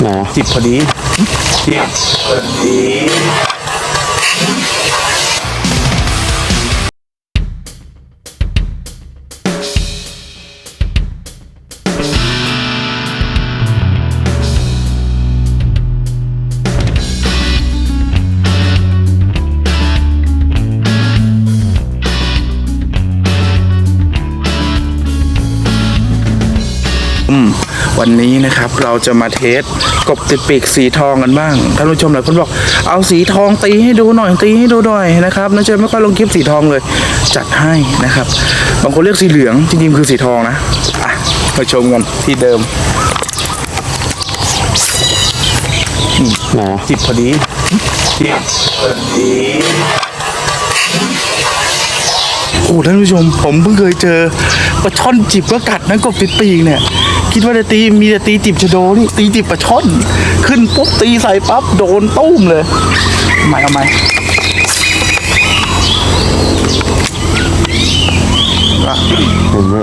ไหนอะจิบพอดีจิบพอดี วันนี้นะครับเราจะมาเทสกบติดปีกสีทองกันบ้างท่านผู้ชมหลายคนบอกเอาสีทองตีให้ดูหน่อยตีให้ดูหน่อยนะครับน้าเชยไม่ค่อยลงคลิปสีทองเลย จัดให้นะครับ บางคนเรียกสีเหลืองจริงๆคือสีทองนะอะมาชมกันที่เดิมไหนอะจิบพอดีจิบพอดี โอ้ท่านผู้ชม ผมเพิ่งเคยเจอปลาช่อนจิบก็กัดนะกบติดปีกเนี่ย คิดว่าจะตีมีแต่ตีจิบชะโดนี่ตีจิบปลาช่อน ขึ้นปุ๊บตีใส่ปั๊บโดนตุ้มเลยทำไมทำไมอะเห็นไหม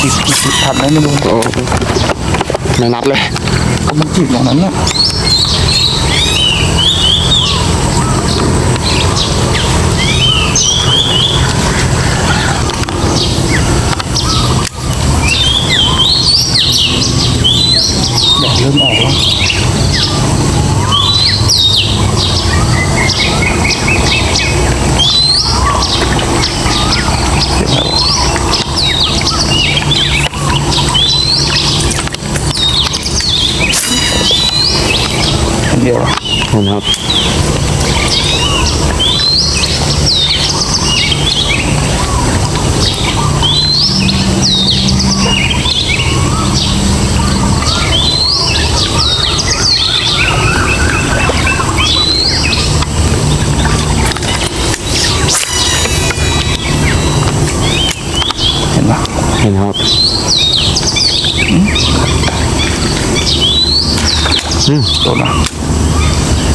จิบจิบจิบ ผัดไหมไม่รู้โอ้ไม่นับเลยก็มันจีบอย่างนั้นเนี่ยแดดเริ่มออกแล้วอันเดียว เหรอเห็นค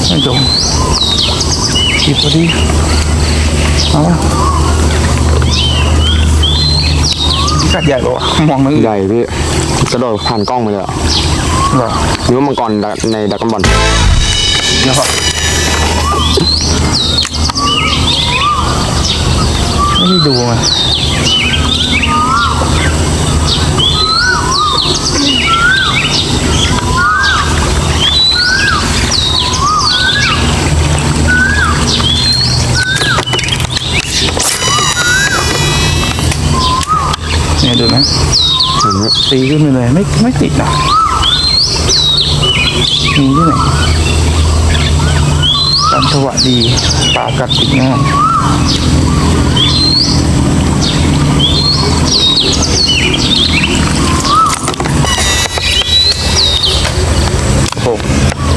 รับเห็นปะเห็นครับโดนปะไม่โดนจิบพอดีเอาปะพิกัดใหญ่ปะวะมองนึกใหญ่พี่กระโดดผ่านกล้องไปเลยอะเหรอนึกว่ามังกรในดักกันบอลเดี๋ยวก่อนไม่ได้ดูไงเนี่ยดูนะ ตีขึ้นไปเลยไม่ไม่ติดนะมีที่ไหนการสวัสดีปลากัดติดง่ายโอ้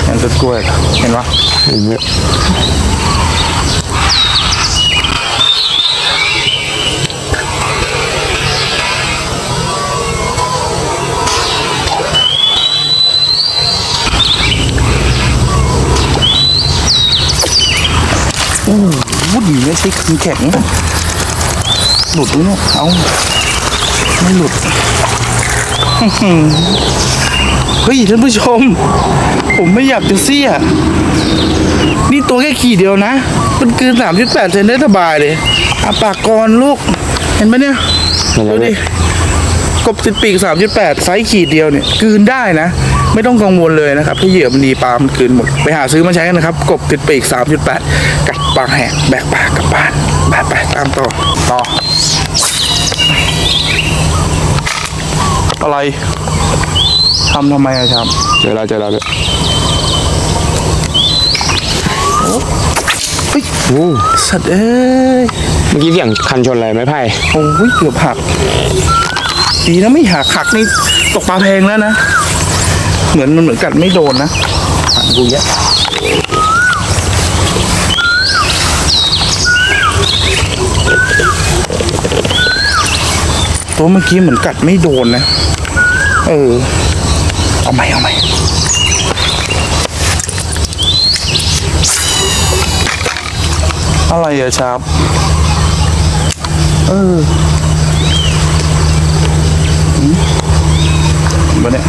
ยังต้นกล้วยเห็นปะเห็นไหม โหดีไม่ใช่คืนแข็งหลุดด้วยเนี่ยเอาไม่หลุดอื้อหือเฮ้ยท่านผู้ชม ผมไม่อยากจะเสียนี่ตัวแค่ขีดเดียวนะ มันเกินสามสิบแปดเซนได้สบายเลยอาปากกรลูก เห็นไหมเนี่ยเห็นแล้ดูวดิพี่กบติดปีกสามจุดแปดไซส์ขีดเดียวเนี่ยกลืนได้นะ ไม่ต้องกังวลเลยนะครับถ้าเหยื่อมันดีปลามันกลืนหมด ไปหาซื้อมาใช้กันนะครับ กบติดปีกสามจุดแปดกัดปากแหกแบกปากกลับบ้านไปไปตามต่อต่อ อะไรทำทำไมอะครับเจอแล้วเจอแล้วพี่เฮ้ยโอ้สัตว์เอ้ยเมื่อกี้เสียงคันชนอะไรไม้ไผ่โอ้ยเกือบหัก ดีนะไม่หักหักนี่ตกปลาแพงแล้วนะ เหมือนมันเหมือนกัดไม่โดนนะหักดูเยอะตัวเมื่อกี้เหมือนกัดไม่โดนนะมเออ เอาใหม่เอาใหม่อะไรอะชาบเออหืมเห็นปะเนี่ย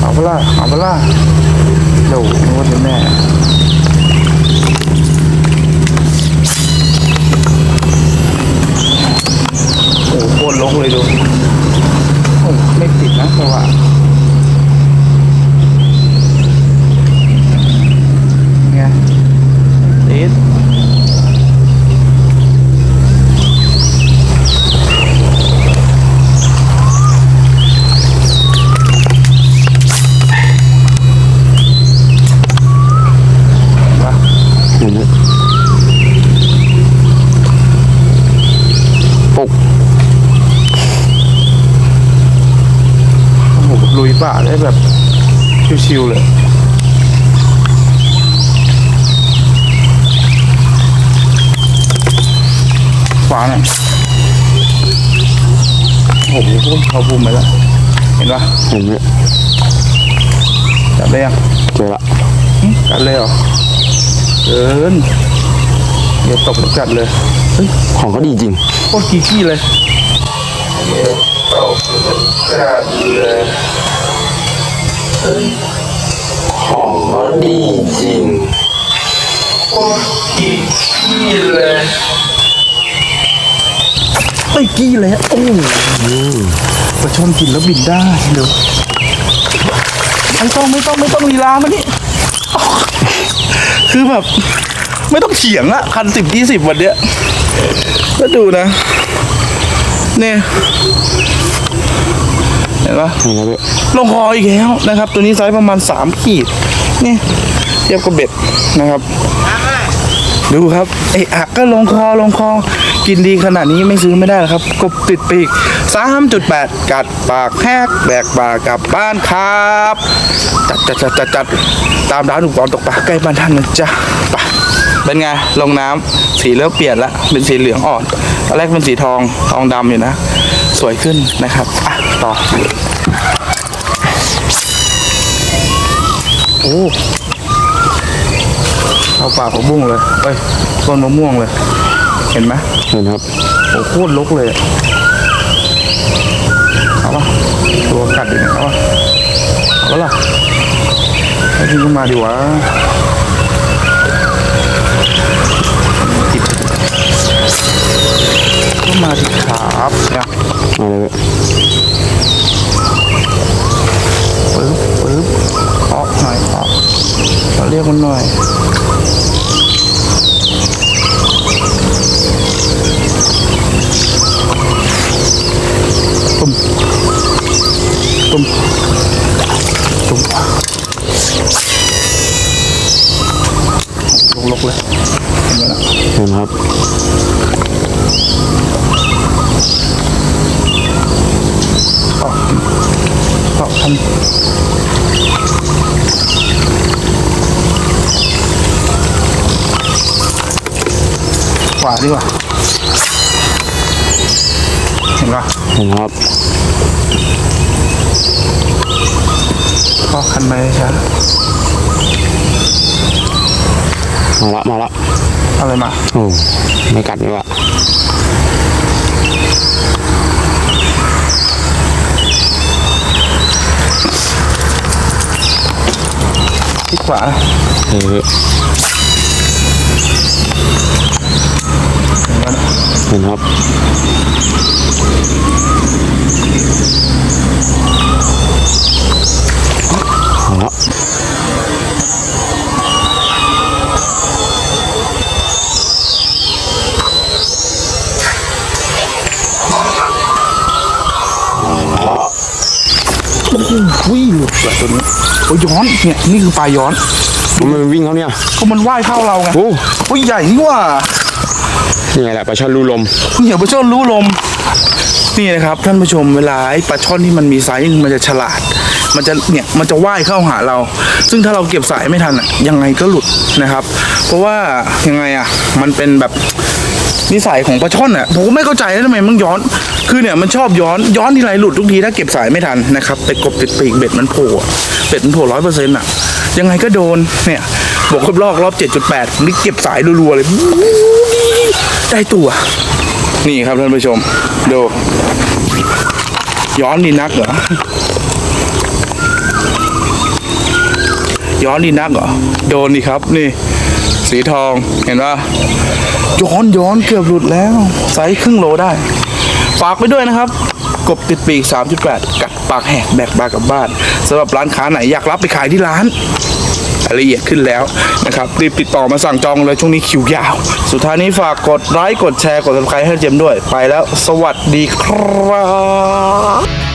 เอาเปะล่า เอาเปะล่าเดี๋ยวนึกว่าจะแม่โอ้โหโคตรลกเลยดูโอ้ไม่ติดนะเพราะว่าไงติดวะ เห็นไหมปุก โอ้โหลุยป่าได้แบบชิวๆเลยขวาเนี่ยโอ้โหพุ่งเขาพุ่มไปแล้ว เห็นปะเห็นไหมจับได้ยังเจอละหึจัดเลยเหรอเกินเดี๋ยวตกแล้วจัดเลยเฮ้ยของเขาดีจริงโคตรกี้กี้เลยจัด เลยของเขาดีจริงกี้เลยไอ้กี้เลยโอ้ปลาช่อนกินแล้วบินได้เดี๋ยวไม่ต้องไม่ต้องไม่ต้องลีลามานี่คือแบบ ไม่ต้องเถียงอะคันสิบยี่สิบวันเนี้ยก็ดูนะ เนี่ย ห็นปะเห็นไหมลงคออีกแล้วนะครับ ตัวนี้ไซส์ประมาณสามขีดนี่เทียบกับเบ็ดนะครับดูครับไอ้อักก็ลงคอลงคอกินดีขนาดนี้ไม่ซื้อไม่ได้หรอกครับ กบติดปีก 3.8 กัดปากแหกแบกปากกลับบ้านครับ จัดจัดจัดจัดจัดตามร้านอุปกรณ์ตกปลาใกล้บ้านท่านนะจ๊ะไปเป็นไง ลงน้ำสีเริ่มเปลี่ยนละเป็นสีเหลืองอ่อนตอนแรกเป็นสีทองทองดำอยู่นะ สวยขึ้นนะครับอะ ต่อโอ้เอาปากของบุ้งเลยเอ้ยต้นมะม่วงเลย เห็นไหมเห็นครับโอ้โคตรลกเลยอะเอาปะตัวกัดอยู่เนี่ยเอาปะเอาปะล่ะให้ทิ้งขึ้นมาดีวะ ก็มาสิครับเนี่ยมาเลยปึ๊บปึ๊บออกหน่อยออกเราเรียกมันหน่อย ออกทำขวาดีกว่า เห็นปะเห็นครับก็คันไปช้ามาละมาละอะไรมา โอ้ไม่กัดนี่ว่ะ ที่ขวาเออเห็นปะเห็นครับมาละวิ่งหลุดแบบตัวนี้โอ้ยย้อนเนี่ยนี่คือปลาย้อนมันวิ่งเขาเนี่ยก็มันว่ายเข้าเราไงโอ้โอ้ยใหญ่นี่ว่านี่ไงแหละปลาช่อนรูลมเหนียวปลาช่อนรู้ลม นี่นะครับท่านผู้ชมเวลาไอ้ปลาช่อนที่มันมีไซส์มันจะฉลาด มันจะเนี่ยมันจะว่ายเข้าหาเรา ซึ่งถ้าเราเก็บสายไม่ทันอะยังไงก็หลุดนะครับ เพราะว่ายังไงอะมันเป็นแบบ นิสัยของปลาช่อนอะผมก็ไม่เข้าใจแล้วทำไมมันย้อน คือเนี่ยมันชอบย้อนย้อนทีไรหลุดทุกทีถ้าเก็บสายไม่ทันนะครับแต่กบติดปีกเบ็ดมันโผล่เบ็ดมันโผล่ร้อยเปอร์เซ็นต์อะยังไงก็โดนเนี่ยบวกครบรอบรอบเจ็ดจุดแปดนี่เก็บสายรัวๆเลยได้ตัว นี่ครับท่านผู้ชมดูย้อนดีนักเหรอย้อนดีนักเหรอโดนดีครับนี่ สีทองเห็นป่ะ ย้อนย้อนเกือบหลุดแล้วไซส์ครึ่งโลได้ ฝากไปด้วยนะครับ กบติดปีก 3.8 กัดปากแหกแบกปากลับบ้านสำหรับร้านค้าไหนอยากรับไปขายที่ร้านรายละเอียดขึ้นแล้วนะครับ รีบติดต่อมาสั่งจองเลยช่วงนี้คิวยาว สุดท้ายนี้ฝากกดไลค์กดแชร์กด subscribe ให้เจมด้วย ไปแล้ว สวัสดีครับ